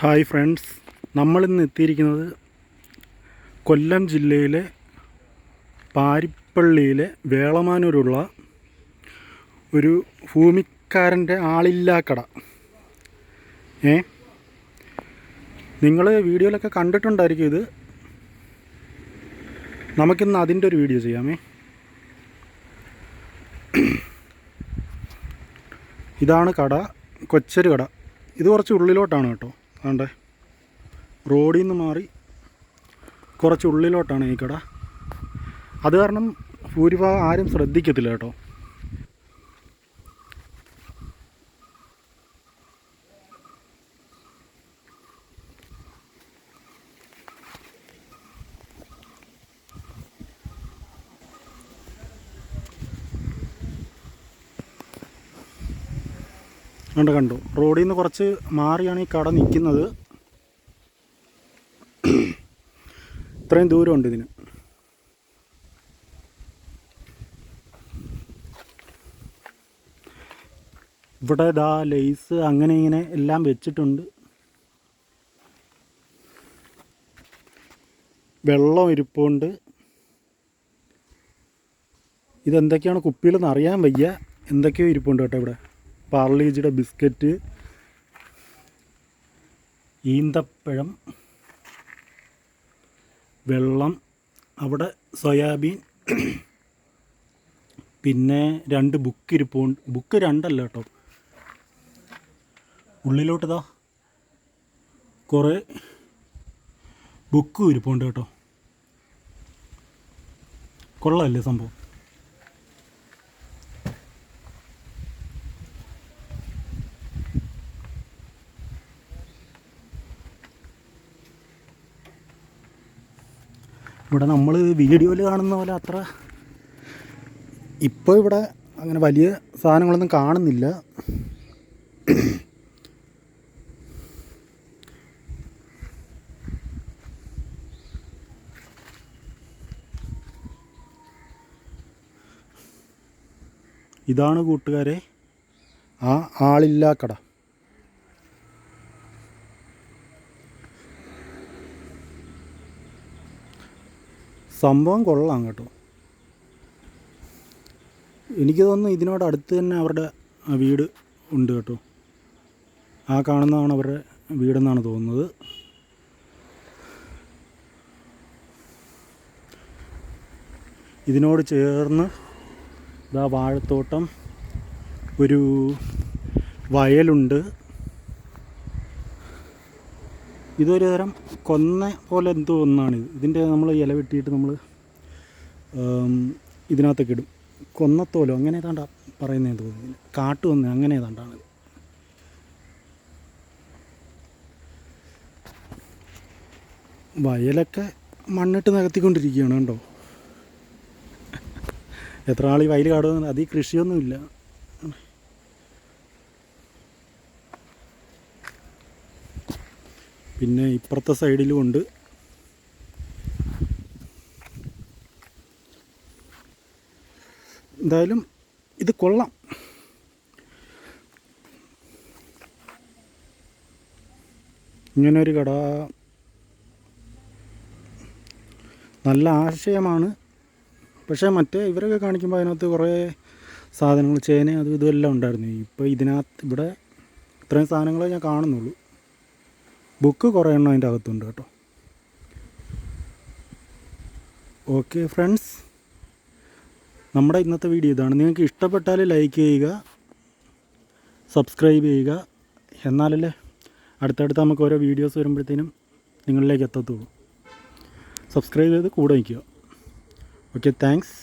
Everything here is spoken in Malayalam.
ഹായ് ഫ്രണ്ട്സ് നമ്മളിന്ന് എത്തിയിരിക്കുന്നത് കൊല്ലം ജില്ലയിലെ പാരിപ്പള്ളിയിലെ വേളമാനൂരുള്ള ഒരു ഭൂമിക്കാരന്റെ ആളില്ലാ കട. ഏ? നിങ്ങൾ വീഡിയോയിലൊക്കെ കണ്ടിട്ടുണ്ടായിരിക്കും ഇത്. നമുക്കിന്ന് അതിന്റെ ഒരു വീഡിയോ ചെയ്യാമേ. ഇതാണ് കട കൊച്ചൊരു കട. ഇത് കുറച്ച് ഉള്ളിലോട്ടാണ് കേട്ടോ. ആണ്ടേ. റോഡിൽ നിന്ന് മാറി കുറച്ച് ഉള്ളിലോട്ടാണ് ഈ കട. അത് കാരണം ഭൂരിഭാഗം ആരും ശ്രദ്ധിക്കത്തില്ല കേട്ടോ. കണ്ടു കണ്ടു. റോഡിൽ നിന്ന് കുറച്ച് മാറിയാണ് ഈ കട നിൽക്കുന്നത്. ഇത്രയും ദൂരമുണ്ട് ഇതിന്. ഇവിടെ ദാ ലേസ് അങ്ങനെ ഇങ്ങനെ എല്ലാം വെച്ചിട്ടുണ്ട്. വെള്ളം ഇരിപ്പുണ്ട്. ഇതെന്തൊക്കെയാണ് കുപ്പിയിലെന്ന് അറിയാൻ വയ്യ. എന്തൊക്കെയോ ഇരിപ്പുണ്ട് കേട്ടോ ഇവിടെ. പാർലേജിയുടെ ബിസ്ക്കറ്റ് ഈന്തപ്പഴം വെള്ളം അവിടെ സോയാബീൻ പിന്നെ രണ്ട് ബുക്ക് ഇരിപ്പുണ്ട്. ബുക്ക് രണ്ടല്ല കേട്ടോ. ഉള്ളിലോട്ടതാ. കുറേ ബുക്കും ഇരിപ്പുണ്ട് കേട്ടോ. കൊള്ളാമല്ലേ സംഭവം? ഇവിടെ നമ്മൾ വീഡിയോയിൽ കാണുന്ന പോലെ അത്ര ഇപ്പോൾ ഇവിടെ അങ്ങനെ വലിയ സാധനങ്ങളൊന്നും കാണുന്നില്ല. ഇതാണ് കൂട്ടുകാരെ ആ ആളില്ലാ കട സംഭവം കൊള്ളാം കേട്ടോ. എനിക്ക് തോന്നുന്നു ഇതിനോട് അടുത്ത് തന്നെ അവരുടെ വീട് ഉണ്ട് കേട്ടോ. ആ കാണുന്നതാണ് അവരുടെ വീടെന്നാണ് തോന്നുന്നത്. ഇതിനോട് ചേർന്ന് ഇതാ വാഴത്തോട്ടം ഒരു വയലുണ്ട്. ഇതൊരു തരം കൊന്ന പോലെ എന്തോ ഒന്നാണ്. ഇത് ഇതിന്റെ നമ്മൾ ഇല വെട്ടിയിട്ട് നമ്മൾ ഇതിനകത്തൊക്കെ ഇടും. കൊന്നത്തോലോ അങ്ങനെ ഏതാണ്ടാ പറയുന്നതെന്ന് തോന്നുന്നു വന്ന് അങ്ങനെ ഏതാണ്ടാണ് വയലൊക്കെ മണ്ണിട്ട് നികത്തിക്കൊണ്ടിരിക്കുകയാണ് കേട്ടോ എത്ര ആൾ ഈ വയൽ കാടുമെന്ന് അത് കൃഷിയൊന്നുമില്ല. പിന്നെ ഇപ്പുറത്തെ സൈഡിലും ഉണ്ട്. എന്തായാലും ഇത് കൊള്ളാം. ഇങ്ങനൊരു കട. നല്ല ആശയമാണ്. പക്ഷേ മറ്റേ ഇവരൊക്കെ കാണിക്കുമ്പോൾ അതിനകത്ത് കുറേ സാധനങ്ങൾ ചേന അതും ഇതുമെല്ലാം ഉണ്ടായിരുന്നു. ഇപ്പോൾ ഇതിനകത്ത് ഇവിടെ ഇത്രയും സാധനങ്ങളെ ഞാൻ കാണുന്നുള്ളൂ. ബുക്ക് കുറേ എണ്ണം അതിന്റെ അകത്തുണ്ട് കേട്ടോ. ഓക്കെ ഫ്രണ്ട്സ് നമ്മുടെ ഇന്നത്തെ വീഡിയോ ഇതാണ്. നിങ്ങൾക്ക് ഇഷ്ടപ്പെട്ടാൽ ലൈക്ക് ചെയ്യുക സബ്സ്ക്രൈബ് ചെയ്യുക. എന്നാലല്ലേ അടുത്തടുത്ത് നമുക്ക് ഓരോ വീഡിയോസ് വരുമ്പോഴത്തേനും നിങ്ങളിലേക്ക് എത്തത്തുള്ളൂ. സബ്സ്ക്രൈബ് ചെയ്ത് കൂടെ നിൽക്കുക. Okay thanks